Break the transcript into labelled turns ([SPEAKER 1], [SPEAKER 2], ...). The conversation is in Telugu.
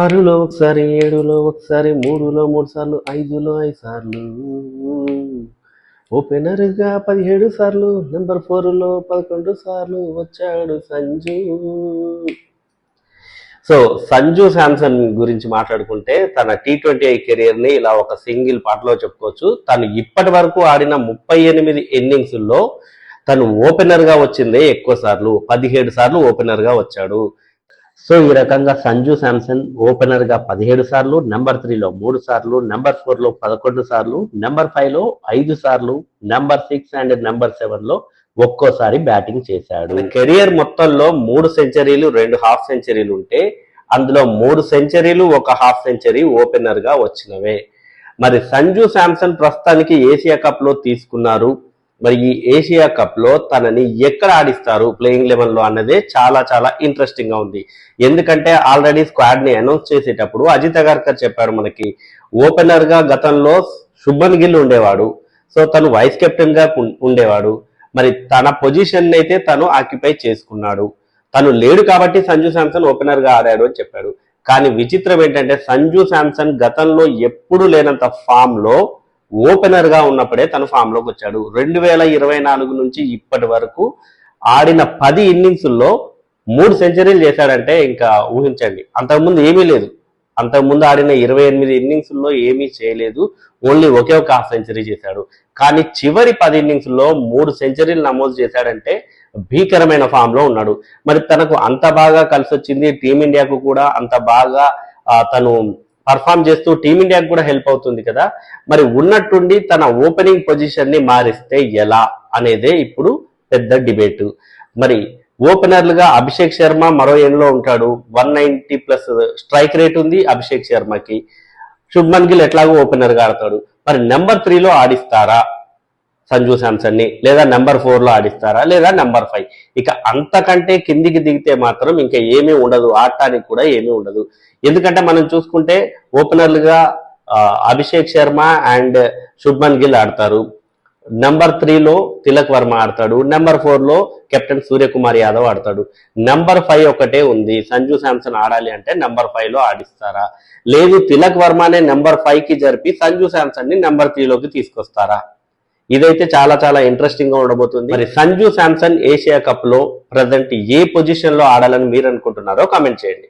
[SPEAKER 1] ఆరులో ఒకసారి ఏడులో ఒకసారి మూడులో మూడు సార్లు ఐదులో ఐదు సార్లు. ఓపెనర్గా పదిహేడు సార్లు నెంబర్ ఫోర్లో పదకొండు సార్లు వచ్చాడు సంజు. సో సంజు శాంసన్ గురించి మాట్లాడుకుంటే తన టీ ట్వంటీ ఐ కెరియర్ని ఇలా ఒక సింగిల్ పాటలో చెప్పుకోవచ్చు. తను ఇప్పటి వరకు ఆడిన ముప్పై ఎనిమిది ఇన్నింగ్స్లో తను ఓపెనర్గా వచ్చింది వచ్చిందే ఎక్కువ సార్లు పదిహేడు సార్లు ఓపెనర్గా వచ్చాడు. సో ఈ రకంగా సంజు శాంసన్ ఓపెనర్గా పదిహేడు సార్లు నెంబర్ త్రీలో మూడు సార్లు నెంబర్ ఫోర్లో పదకొండు సార్లు నెంబర్ ఫైవ్లో ఐదు సార్లు నెంబర్ సిక్స్ అండ్ నెంబర్ సెవెన్లో ఒక్కోసారి బ్యాటింగ్ చేశాడు. కెరియర్ మొత్తంలో మూడు సెంచరీలు రెండు హాఫ్ సెంచరీలు ఉంటే అందులో మూడు సెంచరీలు ఒక హాఫ్ సెంచరీ ఓపెనర్గా వచ్చినవే. మరి సంజు శాంసన్ ప్రస్తుతానికి ఏషియా కప్లో తీసుకున్నారు. మరి ఈ ఏషియా కప్లో తనని ఎక్కడ ఆడిస్తారు ప్లేయింగ్ లెవెన్లో అన్నదే చాలా చాలా ఇంట్రెస్టింగ్గా ఉంది. ఎందుకంటే ఆల్రెడీ స్క్వాడ్ని అనౌన్స్ చేసేటప్పుడు అజిత్ అగర్కర్ చెప్పారు మనకి ఓపెనర్గా గతంలో శుభన్ గిల్ ఉండేవాడు సో తను వైస్ కెప్టెన్గా ఉండేవాడు. మరి తన పొజిషన్ అయితే తను ఆక్యుపై చేసుకున్నాడు. తను లేడు కాబట్టి సంజు శాంసన్ ఓపెనర్గా ఆడాడు అని చెప్పాడు. కానీ విచిత్రం ఏంటంటే సంజు శాంసన్ గతంలో ఎప్పుడు లేనంత ఫామ్లో ఓపెనర్గా ఉన్నప్పుడే తను ఫామ్లోకి వచ్చాడు. రెండు వేల ఇరవై నాలుగు నుంచి ఇప్పటి వరకు ఆడిన పది ఇన్నింగ్స్లో మూడు సెంచరీలు చేశాడంటే ఇంకా ఊహించండి. అంతకుముందు ఏమీ లేదు. అంతకుముందు ఆడిన ఇరవై ఎనిమిది ఇన్నింగ్స్లో ఏమీ చేయలేదు. ఓన్లీ ఒకే ఒక హాఫ్ సెంచరీ చేశాడు. కానీ చివరి పది ఇన్నింగ్స్లో మూడు సెంచరీలు నమోదు చేశాడంటే భీకరమైన ఫామ్లో ఉన్నాడు. మరి తనకు అంత బాగా కలిసి వచ్చింది టీమిండియాకు కూడా అంత బాగా తను పర్ఫామ్ చేస్తూ టీమిండియాకి కూడా హెల్ప్ అవుతుంది కదా. మరి ఉన్నట్టుండి తన ఓపెనింగ్ పొజిషన్ని మారిస్తే ఎలా అనేదే ఇప్పుడు పెద్ద డిబేట్. మరి ఓపెనర్లుగా అభిషేక్ శర్మ మరో ఎండ్లో ఉంటాడు. One ninety plus strike rate ఉంది అభిషేక్ శర్మకి. శుభ్మన్ గిల్ ఎట్లాగో ఓపెనర్గా ఆడతాడు. మరి నెంబర్ త్రీలో ఆడిస్తారా? సంజు శాంసన్ని లేదా నెంబర్ ఫోర్లో ఆడిస్తారా లేదా నెంబర్ ఫైవ్. ఇక అంతకంటే కిందికి దిగితే మాత్రం ఇంకా ఏమీ ఉండదు. ఆడటానికి కూడా ఏమీ ఉండదు. ఎందుకంటే మనం చూసుకుంటే ఓపెనర్లుగా అభిషేక్ శర్మ అండ్ శుభ్మన్ గిల్ ఆడతారు. నెంబర్ త్రీలో తిలక్ వర్మ ఆడతాడు. నెంబర్ ఫోర్లో కెప్టెన్ సూర్యకుమార్ యాదవ్ ఆడతాడు. నెంబర్ ఫైవ్ ఒకటే ఉంది. సంజు శాంసన్ ఆడాలి అంటే నెంబర్ ఫైవ్లో ఆడిస్తారా? లేదు తిలక్ వర్మనే నెంబర్ ఫైవ్కి జరిపి సంజు శాంసన్ని నెంబర్ త్రీలోకి తీసుకొస్తారా? ఇదైతే చాలా చాలా ఇంట్రెస్టింగ్గా ఉండబోతుంది. మరి సంజు శాంసన్ ఏషియా కప్లో ప్రజెంట్ ఏ పొజిషన్లో ఆడాలని మీరు అనుకుంటున్నారో కామెంట్ చేయండి.